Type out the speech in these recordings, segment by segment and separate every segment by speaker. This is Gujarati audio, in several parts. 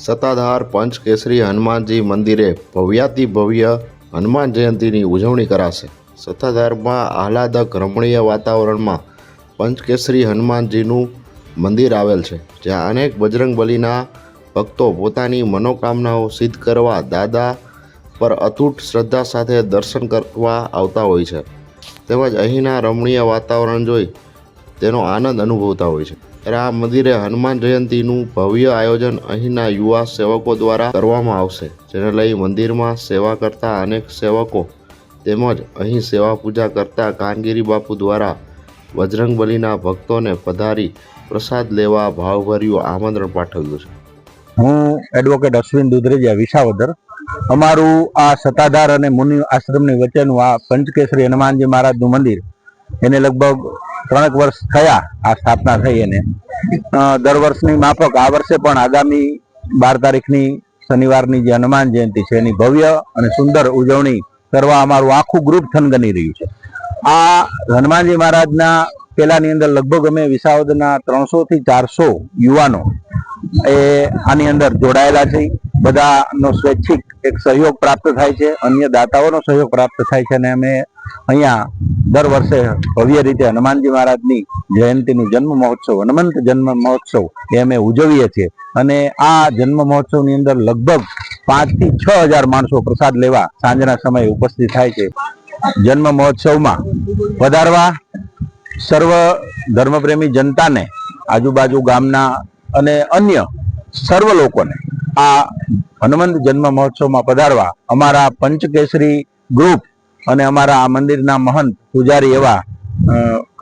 Speaker 1: સત્તાધાર પંચકેસરી હનુમાનજી મંદિરે ભવ્યાતિ ભવ્ય હનુમાન જયંતીની ઉજવણી કરાશે. સત્તાધારમાં આહલાદક રમણીય વાતાવરણમાં પંચકેસરી હનુમાનજીનું મંદિર આવેલ છે, જ્યાં અનેક બજરંગ બલીના ભક્તો પોતાની મનોકામનાઓ સિદ્ધ કરવા દાદા પર અતૂટ શ્રદ્ધા સાથે દર્શન કરવા આવતા હોય છે. તેમજ અહીંના રમણીય વાતાવરણ જોઈ તેનો આનંદ અનુભવતા હોય છે. આ મંદિરે હનુમાન જયંતીનું ભવ્ય આયોજન અહીંના યુવા સેવકો દ્વારા કરવામાં આવશે, જેને લઈ મંદિરમાં સેવા કરતા અનેક સેવકો તેમજ અહીં સેવા પૂજા કરતા કાનગીરી બાપુ દ્વારા બજરંગ બલીના ભક્તોને પધારી પ્રસાદ લેવા ભાવભર્યું આમંત્રણ પાઠવ્યું છે.
Speaker 2: હું એડવોકેટ અશ્વિન દુધરેજા વિસાવદર. અમારું આ સત્તાધાર અને મુનિ આશ્રમની વચ્ચેનું આ પંચકેશરી હનુમાનજી મહારાજનું મંદિર, એને લગભગ ત્રણેક વર્ષ થયા આ સ્થાપના થઈ એને દર વર્ષની માફક આ વર્ષે પણ આગામી બાર તારીખની શનિવારની જે હનુમાન જયંતિ છે એની ભવ્ય અને સુંદર ઉજવણી કરવા અમારું આખું ગ્રુપ થનગની રહ્યું છે. આ હનુમાનજી મહારાજના પેલાની અંદર લગભગ અમે વિસાવદના ત્રણસો થી ચારસો યુવાનો એ આની અંદર જોડાયેલા છે. બધાનો સ્વૈચ્છિક એક સહયોગ પ્રાપ્ત થાય છે. અન્ય દાતાઓનો સહયોગ પ્રાપ્ત થાય છે અને અમે અહીંયા દર વર્ષે ભવ્ય રીતે હનુમાનજી મહારાજની જયંતિનું જન્મ મહોત્સવ, હનુમંત જન્મ મહોત્સવ એ અમે ઉજવીએ છીએ. અને આ જન્મ મહોત્સવની અંદર લગભગ પાંચથી છ હજાર માણસો પ્રસાદ લેવા સાંજના સમયે ઉપસ્થિત થાય છે. જન્મ મહોત્સવમાં વધારવા સર્વ ધર્મપ્રેમી જનતાને, આજુબાજુ ગામના અને અન્ય સર્વ લોકોને આ હનુમંત જન્મ મહોત્સવમાં પધારવા અમારા પંચકેસરી ગ્રુપ અને અમારા આ મંદિરના મહંત પૂજારી એવા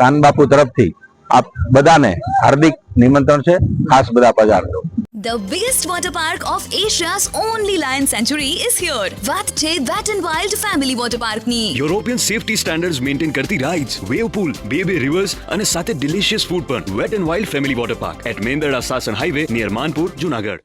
Speaker 2: કાનબાપુ તરફથી આપ બધાને હાર્દિક નિમંત્રણ છે ખાસ બધા પધારજો
Speaker 3: The biggest water park of Asia's only lion sanctuary is here. વાત છે Wet and Wild Family Water Park ની.
Speaker 4: યુરોપિયન safety standards મેન્ટેન કરતી rides, વેવ પૂલ બે બે રિવર્સ અને સાથે ડિલિશિયસ ફૂડ પણ wet and Wild family Water Park at Mendarda Sasan highway near Manpur Junagadh